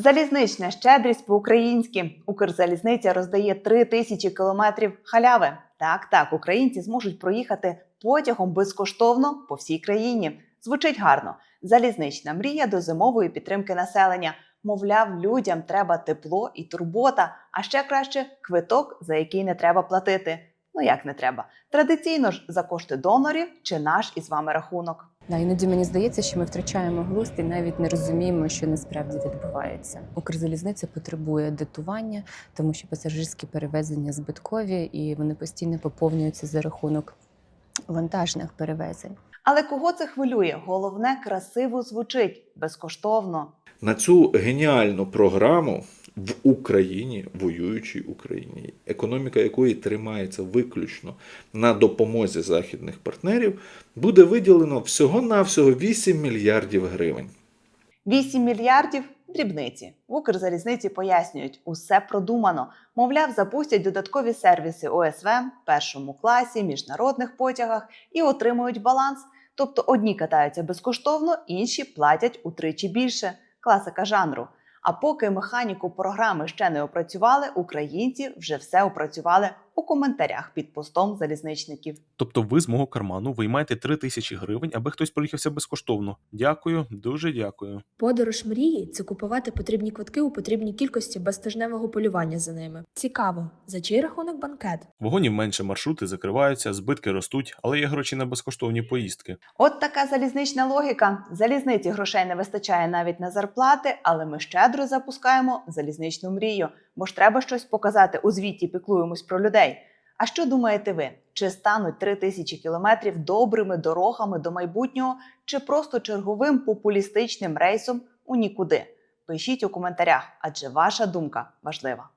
Залізнична щедрість по-українськи. Укрзалізниця роздає 3 тисячі кілометрів халяви. Так, так, українці зможуть проїхати потягом безкоштовно по всій країні. Звучить гарно. Залізнична мрія до зимової підтримки населення. Мовляв, людям треба тепло і турбота, а ще краще квиток, за який не треба платити. Ну як не треба? Традиційно ж за кошти донорів чи наш із вами рахунок. Да, іноді мені здається, що ми втрачаємо глузд і навіть не розуміємо, що насправді відбувається. Укрзалізниця потребує датування, тому що пасажирські перевезення збиткові і вони постійно поповнюються за рахунок вантажних перевезень. Але кого це хвилює? Головне, красиво звучить безкоштовно. на цю геніальну програму в Україні, воюючій Україні, економіка якої тримається виключно на допомозі західних партнерів, буде виділено всього-навсього 8 мільярдів гривень. 8 мільярдів дрібниці. В Укрзалізниці пояснюють, усе продумано. Мовляв, запустять додаткові сервіси ОСВ, першому класі, міжнародних потягах і отримують баланс. Тобто одні катаються безкоштовно, інші платять утричі більше. Класика жанру. А поки механіку програми ще не опрацювали, українці вже все опрацювали у коментарях під постом залізничників. Тобто ви з мого карману виймаєте 3 тисячі гривень, аби хтось проїхався безкоштовно. Дякую, дуже дякую. Подорож мрії це купувати потрібні квитки у потрібній кількості без тижневого полювання за ними. Цікаво, за чий рахунок банкет? Вагонів менше, маршрути закриваються, збитки ростуть, але є гроші на безкоштовні поїздки. От така залізнична логіка. Залізниці грошей не вистачає навіть на зарплати, але ми щедро запускаємо залізничну мрію, бо ж треба щось показати у звіті піклуємось про людей. А що думаєте ви? Чи стануть три тисячі кілометрів добрими дорогами до майбутнього, чи просто черговим популістичним рейсом у нікуди? Пишіть у коментарях, адже ваша думка важлива.